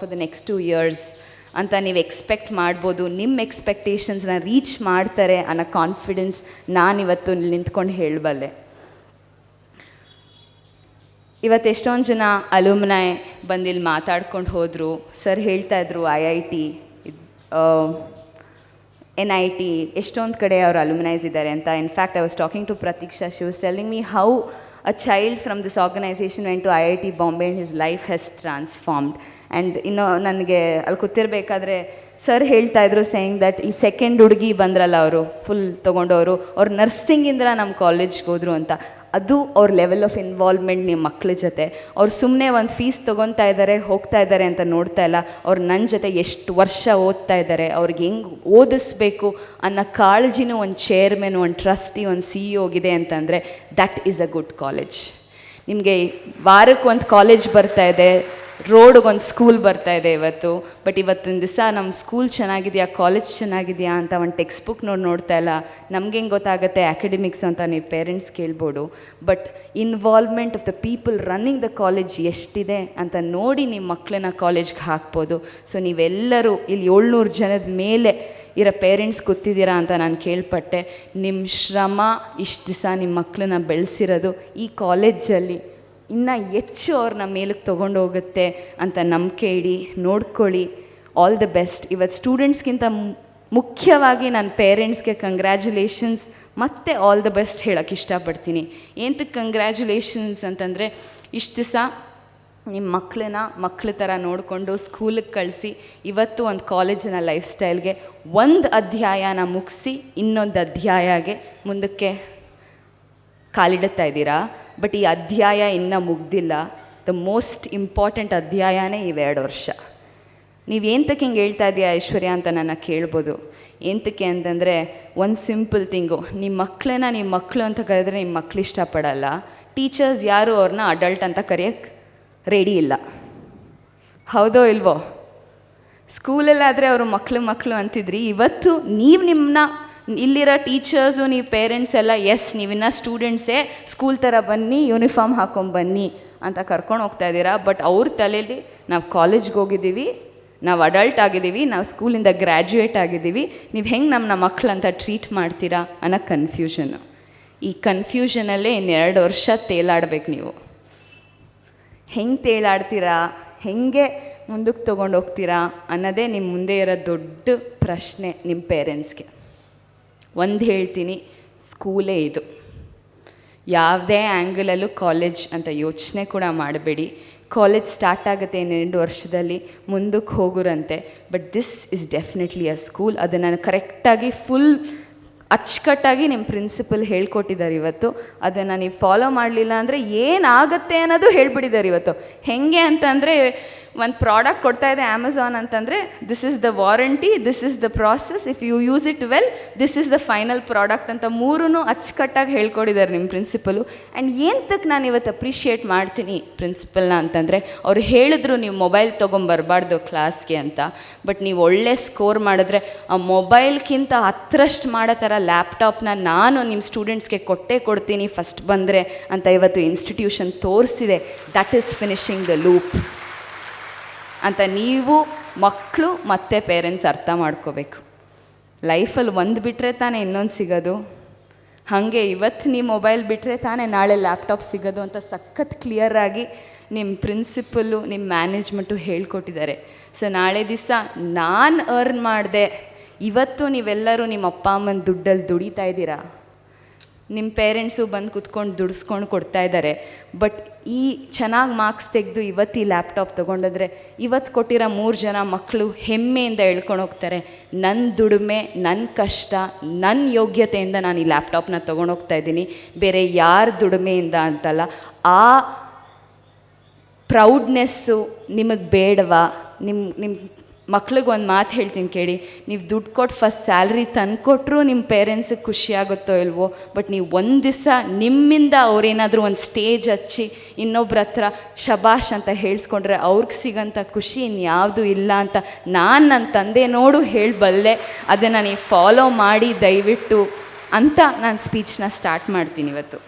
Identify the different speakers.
Speaker 1: For the next two years ಅಂತ ನೀವು expect ಮಾಡ್ಬೋದು. ನಿಮ್ಮ ಎಕ್ಸ್ಪೆಕ್ಟೇಷನ್ಸ್ನ ರೀಚ್ ಮಾಡ್ತಾರೆ ಅನ್ನೋ ಕಾನ್ಫಿಡೆನ್ಸ್ ನಾನಿವತ್ತು ನಿಂತ್ಕೊಂಡು ಹೇಳಬಲ್ಲೆ. ಇವತ್ತು ಎಷ್ಟೊಂದು ಜನ ಅಲುಮ್ನಾಯ್ ಬಂದು ಇಲ್ಲಿ ಮಾತಾಡ್ಕೊಂಡು ಹೋದರು. ಸರ್ ಹೇಳ್ತಾ ಇದ್ರು I I T N I T ಎಷ್ಟೊಂದು ಕಡೆ ಅವರು ಅಲುಮಿನೈಸ್ ಇದ್ದಾರೆ ಅಂತ. In fact I was talking to Pratiksha she was telling me how child from this organisation went to I I T Bombay and his life has transformed and ಇನ್ನು ನನಗೆ ಅಲ್ಲಿ ಕೂತಿರ್ಬೇಕಾದ್ರೆ sir ಹೇಳ್ತಾ ಇದ್ರು ಸೇಯಿಂಗ್ ದಟ್ ಈ second ಹುಡುಗಿ ಬಂದ್ರಲ್ಲ ಅವರು full ತೊಗೊಂಡವರು ಅವ್ರು ನರ್ಸಿಂಗಿಂದ ನಮ್ಮ ಕಾಲೇಜ್ಗೆ ಹೋದರು ಅಂತ. ಅದು ಅವ್ರ ಲೆವೆಲ್ ಆಫ್ ಇನ್ವಾಲ್ವ್ಮೆಂಟ್ ನಿಮ್ಮ ಮಕ್ಕಳ ಜೊತೆ. ಅವ್ರು ಸುಮ್ಮನೆ ಒಂದು ಫೀಸ್ ತೊಗೊತಾ ಇದ್ದಾರೆ ಹೋಗ್ತಾ ಇದ್ದಾರೆ ಅಂತ ನೋಡ್ತಾ ಇಲ್ಲ. ಅವ್ರು ನನ್ನ ಜೊತೆ ಎಷ್ಟು ವರ್ಷ ಓದ್ತಾ ಇದ್ದಾರೆ ಅವ್ರಿಗೆ ಹೆಂಗೆ ಓದಿಸ್ಬೇಕು ಅನ್ನೋ ಕಾಳಜಿನೂ ಒಂದು ಚೇರ್ಮನ್ ಒಂದು ಟ್ರಸ್ಟಿ ಒಂದು ಸಿ ಹೋಗಿದೆ ಅಂತಂದರೆ that is a good college ನಿಮಗೆ ವಾರಕ್ಕೆ ಒಂದು ಕಾಲೇಜ್ ಬರ್ತಾ ಇದೆ ರೋಡ್ಗೆ ಒಂದು ಸ್ಕೂಲ್ ಬರ್ತಾ ಇದೆ ಇವತ್ತು, ಬಟ್ ಇವತ್ತಿನ ದಿವಸ ನಮ್ಮ ಸ್ಕೂಲ್ ಚೆನ್ನಾಗಿದೆಯಾ, ಕಾಲೇಜ್ ಚೆನ್ನಾಗಿದೆಯಾ ಅಂತ ಒಂದು ಟೆಕ್ಸ್ಟ್ ಬುಕ್ ನೋಡಿ ನೋಡ್ತಾ ಇಲ್ಲ. ನಮ್ಗೆ ಹೆಂಗೆ ಗೊತ್ತಾಗುತ್ತೆ ಅಕಾಡೆಮಿಕ್ಸ್ ಅಂತ ನೀವು ಪೇರೆಂಟ್ಸ್ ಕೇಳ್ಬೋದು but involvement of the people running the college ಎಷ್ಟಿದೆ ಅಂತ ನೋಡಿ ನಿಮ್ಮ ಮಕ್ಕಳನ್ನ ಕಾಲೇಜ್ಗೆ ಹಾಕ್ಬೋದು. ಸೊ ನೀವೆಲ್ಲರೂ ಇಲ್ಲಿ ಏಳ್ನೂರು ಜನದ ಮೇಲೆ ಇರೋ ಪೇರೆಂಟ್ಸ್ ಕೂತಿದ್ದೀರಾ ಅಂತ ನಾನು ಕೇಳ್ಪಟ್ಟೆ. ನಿಮ್ಮ ಶ್ರಮ, ಇಷ್ಟು ದಿವಸ ನಿಮ್ಮ ಮಕ್ಕಳನ್ನ ಬೆಳೆಸಿರೋದು ಈ ಕಾಲೇಜಲ್ಲಿ ಇನ್ನು ಹೆಚ್ಚು ಅವ್ರನ್ನ ಮೇಲಕ್ಕೆ ತೊಗೊಂಡು ಹೋಗುತ್ತೆ ಅಂತ ನಂಬಿಕೆ ಇಡಿ, ನೋಡ್ಕೊಳ್ಳಿ. ಆಲ್ ದ ಬೆಸ್ಟ್ ಇವತ್ತು ಸ್ಟೂಡೆಂಟ್ಸ್ಗಿಂತ ಮುಖ್ಯವಾಗಿ ನನ್ನ ಪೇರೆಂಟ್ಸ್ಗೆ ಕಂಗ್ರ್ಯಾಚುಲೇಷನ್ಸ್ ಮತ್ತು ಆಲ್ ದ ಬೆಸ್ಟ್ ಹೇಳೋಕ್ಕೆ ಇಷ್ಟಪಡ್ತೀನಿ. ಏನಕ್ಕೆ ಕಂಗ್ರ್ಯಾಚುಲೇಷನ್ಸ್ ಅಂತಂದರೆ, ಇಷ್ಟು ದಿವಸ ನಿಮ್ಮ ಮಕ್ಕಳನ್ನ ಮಕ್ಳ ಥರ ನೋಡಿಕೊಂಡು ಸ್ಕೂಲಿಗೆ ಕಳಿಸಿ, ಇವತ್ತು ಒಂದು ಕಾಲೇಜಿನ ಲೈಫ್ ಸ್ಟೈಲ್ಗೆ ಒಂದು ಅಧ್ಯಾಯನ ಮುಗಿಸಿ, ಇನ್ನೊಂದು ಅಧ್ಯಾಯಗೆ ಮುಂದಕ್ಕೆ ಕಾಲಿಡುತ್ತಾ ಇದ್ದೀರಾ? ಬಟ್ ಈ ಅಧ್ಯಾಯ ಇನ್ನೂ ಮುಗ್ದಿಲ್ಲ. ದ ಮೋಸ್ಟ್ ಇಂಪಾರ್ಟೆಂಟ್ ಅಧ್ಯಾಯನೇ ಇವೆರಡು ವರ್ಷ. ನೀವೇಂತಕ್ಕೆ ಹಿಂಗೆ ಹೇಳ್ತಾ ಇದೆಯಾ ಐಶ್ವರ್ಯ ಅಂತ ನನ್ನ ಕೇಳ್ಬೋದು. ಎಂತಕ್ಕೆ ಅಂತಂದರೆ ಒಂದು ಸಿಂಪಲ್ ಥಿಂಗು ನಿಮ್ಮ ಮಕ್ಕಳನ್ನ ನಿಮ್ಮ ಮಕ್ಕಳು ಅಂತ ಕರೆದ್ರೆ ನಿಮ್ಮ ಮಕ್ಕಳು ಇಷ್ಟಪಡಲ್ಲ. ಟೀಚರ್ಸ್ ಯಾರು ಅವ್ರನ್ನ ಅಡಲ್ಟ್ ಅಂತ ಕರೆಯೋಕ್ಕೆ ರೆಡಿ ಇಲ್ಲ. ಹೌದೋ ಇಲ್ವೋ? ಸ್ಕೂಲಲ್ಲಾದರೆ ಅವರು ಮಕ್ಕಳು ಮಕ್ಕಳು ಅಂತಿದ್ರಿ. ಇವತ್ತು ನೀವು ನಿಮ್ಮನ್ನ ಇಲ್ಲಿರೋ ಟೀಚರ್ಸು, ನೀವು ಪೇರೆಂಟ್ಸ್ ಎಲ್ಲ ಎಸ್ ನೀವಿನ್ನ ಸ್ಟೂಡೆಂಟ್ಸೇ ಸ್ಕೂಲ್ ಥರ ಬನ್ನಿ ಯೂನಿಫಾರ್ಮ್ ಹಾಕೊಂಡು ಬನ್ನಿ ಅಂತ ಕರ್ಕೊಂಡು ಹೋಗ್ತಾ ಇದ್ದೀರಾ. ಬಟ್ ಅವ್ರ ತಲೆಯಲ್ಲಿ ನಾವು ಕಾಲೇಜ್ಗೆ ಹೋಗಿದ್ದೀವಿ, ನಾವು ಅಡಲ್ಟ್ ಆಗಿದ್ದೀವಿ, ನಾವು ಸ್ಕೂಲಿಂದ ಗ್ರ್ಯಾಜುಯೇಟ್ ಆಗಿದ್ದೀವಿ. ನೀವು ಹೆಂಗೆ ನಮ್ಮನ್ನ ಮಕ್ಕಳಂತ ಟ್ರೀಟ್ ಮಾಡ್ತೀರಾ ಅನ್ನೋ ಕನ್ಫ್ಯೂಷನ್ನು ಈ ಕನ್ಫ್ಯೂಷನಲ್ಲೇ ಇನ್ನೆರಡು ವರ್ಷ ತೇಲಾಡ್ಬೇಕು ನೀವು. ಹೆಂಗೆ ತೇಲಾಡ್ತೀರಾ, ಹೆಂಗೆ ಮುಂದಕ್ಕೆ ತೊಗೊಂಡು ಹೋಗ್ತೀರಾ ಅನ್ನೋದೇ ನಿಮ್ಮ ಮುಂದೆ ಇರೋ ದೊಡ್ಡ ಪ್ರಶ್ನೆ ನಿಮ್ಮ ಪೇರೆಂಟ್ಸ್ಗೆ ಒಂದು ಹೇಳ್ತೀನಿ, ಸ್ಕೂಲೇ ಇದು. ಯಾವುದೇ ಆ್ಯಂಗಲಲ್ಲೂ ಕಾಲೇಜ್ ಅಂತ ಯೋಚನೆ ಕೂಡ ಮಾಡಬೇಡಿ. ಕಾಲೇಜ್ ಸ್ಟಾರ್ಟ್ ಆಗುತ್ತೆ ಇನ್ನೆರಡು ವರ್ಷದಲ್ಲಿ, ಮುಂದಕ್ಕೆ ಹೋಗುರಂತೆ. But this is definitely a school ಅದನ್ನು ಕರೆಕ್ಟಾಗಿ ಫುಲ್ ಅಚ್ಚುಕಟ್ಟಾಗಿ ನಿಮ್ಮ ಪ್ರಿನ್ಸಿಪಲ್ ಹೇಳ್ಕೊಟ್ಟಿದ್ದಾರೆ ಇವತ್ತು. ಅದನ್ನು ನೀವು ಫಾಲೋ ಮಾಡಲಿಲ್ಲ ಅಂದರೆ ಏನಾಗುತ್ತೆ ಅನ್ನೋದು ಹೇಳ್ಬಿಟ್ಟಿದ್ದಾರೆ ಇವತ್ತು. ಹೆಂಗೆ ಅಂತಂದರೆ ಒಂದು ಪ್ರಾಡಕ್ಟ್ ಕೊಡ್ತಾ ಇದೆ ಅಮೆಝಾನ್ ಅಂತಂದರೆ this is the warranty this is the process if you use it well this is the final product ಅಂತ ಮೂರೂ ಅಚ್ಚುಕಟ್ಟಾಗಿ ಹೇಳ್ಕೊಡಿದ್ದಾರೆ ನಿಮ್ಮ ಪ್ರಿನ್ಸಿಪಲು ಆ್ಯಂಡ್ ತಕ್ಕ ನಾನು ಇವತ್ತು ಅಪ್ರಿಷಿಯೇಟ್ ಮಾಡ್ತೀನಿ ಪ್ರಿನ್ಸಿಪಲ್ನ ಅಂತಂದರೆ, ಅವ್ರು ಹೇಳಿದ್ರು ನೀವು ಮೊಬೈಲ್ ತೊಗೊಂಬರ್ಬಾರ್ದು ಕ್ಲಾಸ್ಗೆ ಅಂತ ಬಟ್ ನೀವು ಒಳ್ಳೆ ಸ್ಕೋರ್ ಮಾಡಿದ್ರೆ, ಆ ಮೊಬೈಲ್ಗಿಂತ ಹತ್ತರಷ್ಟು ಮಾಡೋ ಥರ ಲ್ಯಾಪ್ಟಾಪ್ನ ನಾನು ನಿಮ್ಮ ಸ್ಟೂಡೆಂಟ್ಸ್ಗೆ ಕೊಟ್ಟೇ ಕೊಡ್ತೀನಿ ಫಸ್ಟ್ ಬಂದರೆ ಅಂತ ಇವತ್ತು ಇನ್ಸ್ಟಿಟ್ಯೂಷನ್ ತೋರಿಸಿದೆ. That is finishing the loop ಅಂತ ನೀವು ಮಕ್ಕಳು ಮತ್ತು ಪೇರೆಂಟ್ಸ್ ಅರ್ಥ ಮಾಡ್ಕೋಬೇಕು. ಲೈಫಲ್ಲಿ ಒಂದು ಬಿಟ್ಟರೆ ತಾನೇ ಇನ್ನೊಂದು ಸಿಗೋದು. ಹಾಗೆ ಇವತ್ತು ನೀವು ಮೊಬೈಲ್ ಬಿಟ್ಟರೆ ತಾನೇ ನಾಳೆ ಲ್ಯಾಪ್ಟಾಪ್ ಸಿಗೋದು ಅಂತ ಸಖತ್ ಕ್ಲಿಯರಾಗಿ ನಿಮ್ಮ ಪ್ರಿನ್ಸಿಪಲ್ಲು ನಿಮ್ಮ ಮ್ಯಾನೇಜ್ಮೆಂಟು ಹೇಳ್ಕೊಟ್ಟಿದ್ದಾರೆ. ಸೊ ನಾಳೆ ದಿವಸ ನಾನು ಅರ್ನ್ ಮಾಡಿದೆ. ಇವತ್ತು ನೀವೆಲ್ಲರೂ ನಿಮ್ಮ ಅಪ್ಪ ಅಮ್ಮನ ದುಡ್ಡಲ್ಲಿ ದುಡಿತಾ ಇದ್ದೀರಾ? ನಿಮ್ಮ ಪೇರೆಂಟ್ಸು ಬಂದು ಕುತ್ಕೊಂಡು ದುಡಿಸ್ಕೊಂಡು ಕೊಡ್ತಾ ಇದ್ದಾರೆ ಬಟ್ ಈ ಚೆನ್ನಾಗಿ ಮಾರ್ಕ್ಸ್ ತೆಗೆದು ಇವತ್ತು ಈ ಲ್ಯಾಪ್ಟಾಪ್ ತೊಗೊಂಡಿದ್ರೆ ಇವತ್ತು ಕೊಟ್ಟಿರೋ ಮೂರು ಜನ ಮಕ್ಕಳು ಹೆಮ್ಮೆಯಿಂದ ಹೇಳ್ಕೊಂಡು ಹೋಗ್ತಾರೆ. ನನ್ನ ದುಡಿಮೆ ನನ್ನ ಕಷ್ಟ ನನ್ನ ಯೋಗ್ಯತೆಯಿಂದ ನಾನು ಈ ಲ್ಯಾಪ್ಟಾಪ್ನ ತೊಗೊಂಡೋಗ್ತಾ ಇದ್ದೀನಿ. ಬೇರೆ ಯಾರ ದುಡಿಮೆಯಿಂದ ಅಂತಲ್ಲ, ಆ ಪ್ರೌಡ್ನೆಸ್ಸು ನಿಮಗೆ ಬೇಡವಾ? ನಿಮ್ಮ ನಿಮ್ಮ ಮಕ್ಳಿಗೆ ಒಂದು ಮಾತು ಹೇಳ್ತೀನಿ ಕೇಳಿ. ನೀವು ದುಡ್ಡು ಕೊಟ್ಟು ಫಸ್ಟ್ ಸ್ಯಾಲ್ರಿ ತಂದುಕೊಟ್ರು ನಿಮ್ಮ ಪೇರೆಂಟ್ಸಿಗೆ ಖುಷಿ ಆಗುತ್ತೋ ಇಲ್ವೋ ಬಟ್ ನೀವು ಒಂದು ದಿವಸ ನಿಮ್ಮಿಂದ ಅವ್ರೇನಾದರೂ ಒಂದು ಸ್ಟೇಜ್ ಹಚ್ಚಿ ಇನ್ನೊಬ್ರ ಹತ್ರ ಶಬಾಷ್ ಅಂತ ಹೇಳಿಸ್ಕೊಂಡ್ರೆ ಅವ್ರಿಗೆ ಸಿಗೋಂಥ ಖುಷಿ ಇನ್ಯಾವುದು ಇಲ್ಲ ಅಂತ ನಾನು ನನ್ನ ತಂದೆ ನೋಡು ಹೇಳಬಲ್ಲೆ, ಅದನ್ನು ನೀವು ಫಾಲೋ ಮಾಡಿ ದಯವಿಟ್ಟು ಅಂತ ನಾನು ಸ್ಪೀಚ್ನ ಸ್ಟಾರ್ಟ್ ಮಾಡ್ತೀನಿ ಇವತ್ತು.